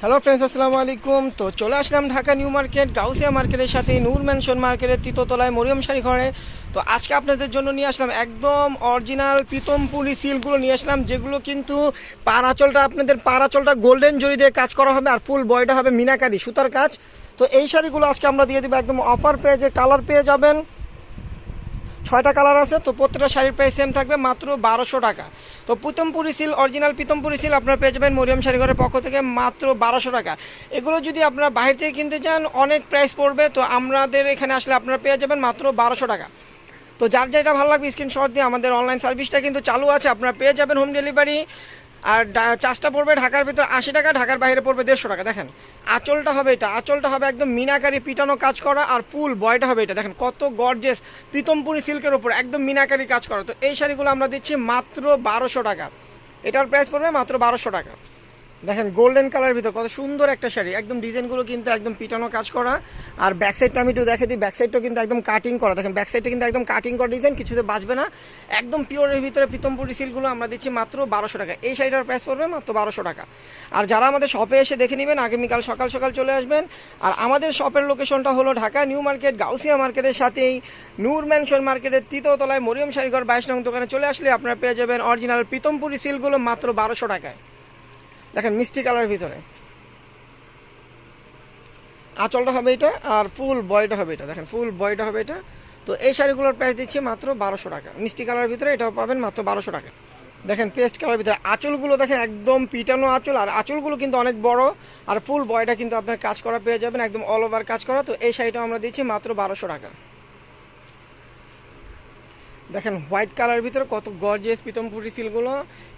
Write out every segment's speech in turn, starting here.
Hello friends আসসালামু আলাইকুম তো চলে আসলাম ঢাকা নিউ মার্কেট, গাউসিয়া মার্কেটের সাথে নূর ম্যানশন মার্কেটের তৃতীয়তলায় মরিয়ম শাড়ি ঘরে। তো আজকে আপনাদের জন্য নিয়ে আসলাম একদম অরিজিনাল পিতমপুলি সিল্কগুলো নিয়ে আসলাম, যেগুলো কিন্তু পার আঁচলটা আপনাদের পার আঁচলটা গোল্ডেন জরি দিয়ে কাজ করা হবে আর ফুল বয়টা হবে মিনাকারি সুতার কাজ। তো এই শাড়িগুলো আজকে আমরা দিয়ে দেবো একদম অফার পেয়ে যে কালার পেয়ে যাবেন। ছয়টা কালার আছে, তো প্রত্যেকটা শাড়ির প্রাইস সেম থাকবে মাত্র বারোশো টাকা। তো Pritampuri seal original Pritampuri seal আপনারা পেয়ে যাবেন মরিয়াম শাড়িঘরের পক্ষ থেকে মাত্র বারোশো টাকা। এগুলো যদি আপনারা বাইরে থেকে কিনতে চান, অনেক প্রাইস পড়বে, তো আমাদের এখানে আসলে আপনারা পেয়ে যাবেন মাত্র বারোশো টাকা। তো যার যেটা ভালো লাগবে স্ক্রিনশট দিয়ে আমাদের অনলাইন সার্ভিসটা কিন্তু চালু আছে, আপনারা পেয়ে যাবেন হোম ডেলিভারি আর চাষটা পড়বে ঢাকার ভিতর আশি টাকা, ঢাকার বাইরে পড়বে দেড়শো টাকা। দেখেন, আঁচলটা হবে এটা, আঁচলটা হবে একদম মিনাকারি পিটানো কাজ করা আর ফুল বয়টা হবে এটা। দেখেন, কত গর্জেস প্রীতমপুরি সিল্কের ওপর একদম মিনাকারি কাজ করা। তো এই শাড়িগুলো আমরা দিচ্ছি মাত্র বারোশো টাকা। এটার প্রাইস পড়বে মাত্র বারোশো টাকা। দেখেন গোল্ডেন কালার ভিতর কত সুন্দর একটা শাড়ি। একদম ডিজাইনগুলো কিন্তু একদম পিটানো কাজ করা। আর ব্যাক সাইডটা আমি একটু দেখে দিই। ব্যাক সাইডটা কিন্তু একদম কাটিং করা। দেখেন ব্যাক সাইডটা কিন্তু একদম কাটিং করা ডিজাইন কিছুতে বাঁচবে না। একদম পিওরের ভিতরে পিতমপুরি সিলগুলো আমরা দিচ্ছি মাত্র বারোশো টাকা। এই শাড়িটার প্রাইস পড়বে মাত্র বারোশো টাকা। আর যারা আমাদের শপে এসে দেখে নেবেন, আগামীকাল সকাল সকাল চলে আসবেন। আর আমাদের শপের লোকেশনটা হলো ঢাকা নিউ মার্কেট, গাউসিয়া মার্কেটের সাথেই। নূর ম্যানশন মার্কেটের তৃতীয়তলায় মরিয়ম শাড়িঘর বাইশ নং দোকানে চলে আসলে আপনারা পেয়ে যাবেন অরিজিনাল পিতমপুরি সিলগুলো মাত্র বারোশো টাকায়। দেখেন, মিষ্টি কালার ভিতরে। আঁচলটা হবে এটা আর ফুল বয়টা হবে এটা। দেখেন, ফুল বয়টা হবে এটা। তো এই শাড়িগুলোর প্রাইস দিচ্ছি মাত্র বারোশো টাকা। মিষ্টি কালার ভিতরে এটাও পাবেন মাত্র বারোশো টাকা। দেখেন পেস্ট কালার ভিতরে আঁচলগুলো দেখেন, একদম পিটানো আঁচল। আর আঁচলগুলো কিন্তু অনেক বড়। আর ফুল বয়টা কিন্তু আপনার কাজ করা পেয়ে যাবেন, একদম অল ওভার কাজ করা। তো এই শাড়িটাও আমরা দিচ্ছি মাত্র বারোশো টাকা। দেখেন হোয়াইট কালার ভিতরে কত গর্জিয়াস পিতমপুরি সিলগুলো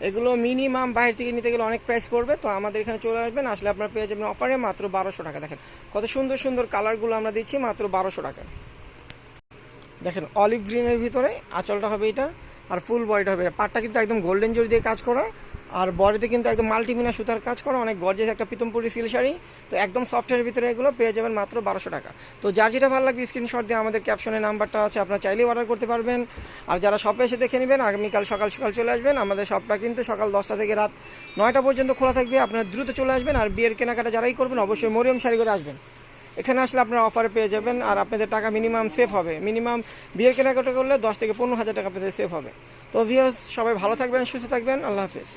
এগুলো মিনিমাম বাইরে থেকে নিতে গেলে অনেক প্রাইস পড়বে। তো আমাদের এখানে চলে আসবেন, আসলে আপনার পেয়ে যাবেন অফারে মাত্র বারোশো টাকা। দেখেন, কত সুন্দর সুন্দর কালারগুলো আমরা দিচ্ছি মাত্র বারোশো টাকা দেখেন অলিভ গ্রিনের ভিতরে আঁচলটা হবে এটা, আর ফুল বয়টা হবে। পাটটা কিন্তু একদম গোল্ডেন জরি দিয়ে কাজ করা। আর বডিতে কিন্তু একদম মাল্টিমিনা সুতার কাজ করা, অনেক গর্জেস একটা পিতমপুরি সিল শাড়ি। তো একদম সফটের ভিতরে এগুলো পেয়ে যাবেন মাত্র বারোশো টাকা। তো যার যেটা ভালো লাগবে স্ক্রিনশট দিয়ে আমাদের ক্যাপশনের নাম্বারটা আছে, আপনারা চাইলেই অর্ডার করতে পারবেন। আর যারা শপে এসে দেখে নেবেন, আগামীকাল সকাল সকাল চলে আসবেন। আমাদের শপটা কিন্তু সকাল দশটা থেকে রাত নয়টা পর্যন্ত খোলা থাকবে। আপনারা দ্রুত চলে আসবেন। আর বিয়ের কেনাকাটা যারাই করবেন, অবশ্যই মরিয়ম শাড়ি করে আসবেন। এখানে আসলে আপনারা অফারে পেয়ে যাবেন আর আপনাদের টাকা মিনিমাম সেভ হবে। মিনিমাম বিয়ের কেনাকাটা করলে দশ থেকে পনেরো হাজার টাকা পেতে সেভ হবে। তো ভিউয়ার্স সবাই ভালো থাকবেন, সুস্থ থাকবেন। আল্লাহ হাফিজ।